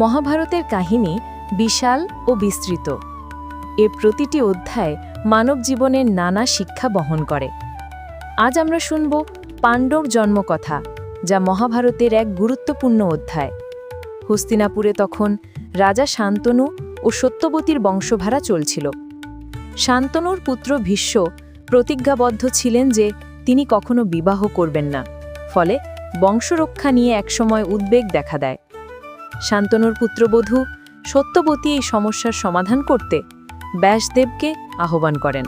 মহাভারতের কাহিনী বিশাল ও বিস্তৃত। এর প্রতিটি অধ্যায় মানব জীবনের নানা শিক্ষা বহন করে। আজ আমরা শুনব পাণ্ডব জন্মকথা, যা মহাভারতের এক গুরুত্বপূর্ণ অধ্যায়। হস্তিনাপুরে তখন রাজা শান্তনু ও সত্যবতীর বংশভারা চলছিল। শান্তনুর পুত্র ভীষ্ম প্রতিজ্ঞাবদ্ধ ছিলেন যে তিনি কখনো বিবাহ করবেন না, ফলে বংশরক্ষা নিয়ে একসময় উদ্বেগ দেখা দেয়। শান্তনুর পুত্রবধূ সত্যবতী এই সমস্যার সমাধান করতে ব্যাসদেবকে আহ্বান করেন।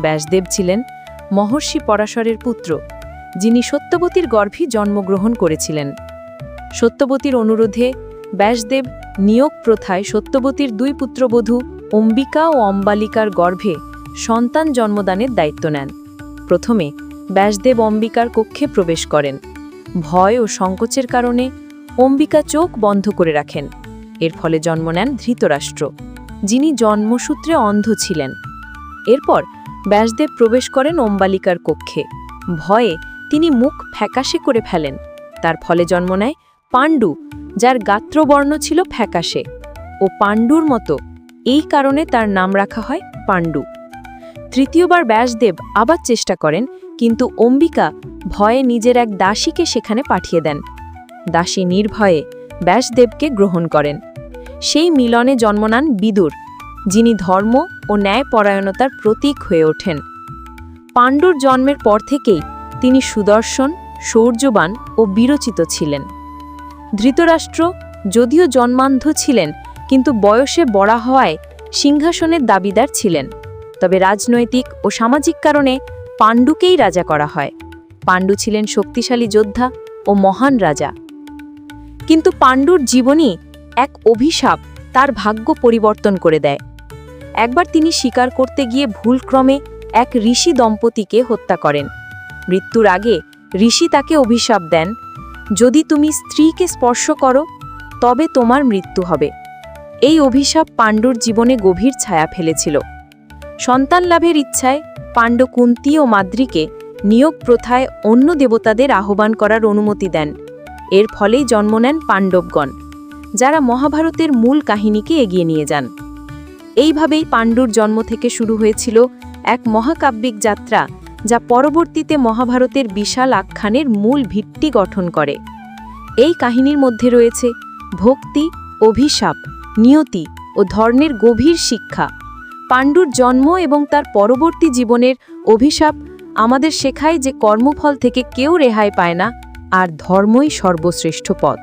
ব্যাসদেব ছিলেন মহর্ষি পরাশরের পুত্র, যিনি সত্যবতীর গর্ভে জন্মগ্রহণ করেছিলেন। সত্যবতীর অনুরোধে ব্যাসদেব নিয়োগ প্রথায় সত্যবতীর দুই পুত্রবধূ অম্বিকা ও অম্বালিকার গর্ভে সন্তান জন্মদানের দায়িত্ব নেন। প্রথমে ব্যাসদেব অম্বিকার কক্ষে প্রবেশ করেন। ভয় ও সংকোচের কারণে অম্বিকা চোখ বন্ধ করে রাখেন। এর ফলে জন্ম নেন ধৃতরাষ্ট্র, যিনি জন্মসূত্রে অন্ধ ছিলেন। এরপর ব্যাসদেব প্রবেশ করেন অম্বালিকার কক্ষে। ভয়ে তিনি মুখ ফ্যাকাশে করে ফেলেন। তার ফলে জন্ম নেয় পাণ্ডু, যার গাত্রবর্ণ ছিল ফ্যাকাশে। ও পাণ্ডুর মতো এই কারণে তার নাম রাখা হয় পাণ্ডু। তৃতীয়বার ব্যাসদেব আবার চেষ্টা করেন, কিন্তু অম্বিকা ভয়ে নিজের এক দাসীকে সেখানে পাঠিয়ে দেন। দাসী নির্ভয়ে ব্যাসদেবকে গ্রহণ করেন। সেই মিলনে জন্ম নেন বিদুর, যিনি ধর্ম ও ন্যায়পরায়ণতার প্রতীক হয়ে ওঠেন। পাণ্ডুর জন্মের পর থেকেই তিনি সুদর্শন, শৌর্যবান ও বিরচিত ছিলেন। ধৃতরাষ্ট্র যদিও জন্মান্ধ ছিলেন, কিন্তু বয়সে বড়া হওয়ায় সিংহাসনের দাবিদার ছিলেন। তবে রাজনৈতিক ও সামাজিক কারণে পাণ্ডুকেই রাজা করা হয়। পাণ্ডু ছিলেন শক্তিশালী যোদ্ধা ও মহান রাজা। কিন্তু পাণ্ডুর জীবনী এক অভিশাপ, তার ভাগ্য পরিবর্তন করে দেয়। একবার তিনি শিকার করতে গিয়ে ভুলক্রমে এক ঋষি দম্পতিকে হত্যা করেন। মৃত্যুর আগে ঋষি তাকে অভিশাপ দেন, যদি তুমি স্ত্রীকে স্পর্শ করো, তবে তোমার মৃত্যু হবে। এই অভিশাপ পাণ্ডুর জীবনে গভীর ছায়া ফেলেছিল। সন্তান লাভের ইচ্ছায় পাণ্ড কুন্তি ও মাদ্রিকে নিয়োগ প্রথায় অন্য দেবতাদের আহ্বান করার অনুমতি দেন। এর ফলেই জন্ম নেন পাণ্ডবগণ, যারা মহাভারতের মূল কাহিনীকে এগিয়ে নিয়ে যান। এইভাবেই পাণ্ডুর জন্ম থেকে শুরু হয়েছিল এক মহাকাব্যিক যাত্রা, যা পরবর্তীতে মহাভারতের বিশাল আখ্যানের মূল ভিত্তি গঠন করে। এই কাহিনীর মধ্যে রয়েছে ভক্তি, অভিশাপ, নিয়তি ও ধর্মের গভীর শিক্ষা। পাণ্ডুর জন্ম এবং তার পরবর্তী জীবনের অভিশাপ আমাদের শেখায় যে কর্মফল থেকে কেউ রেহাই পায় না আর ধর্মই সর্বশ্রেষ্ঠ পথ।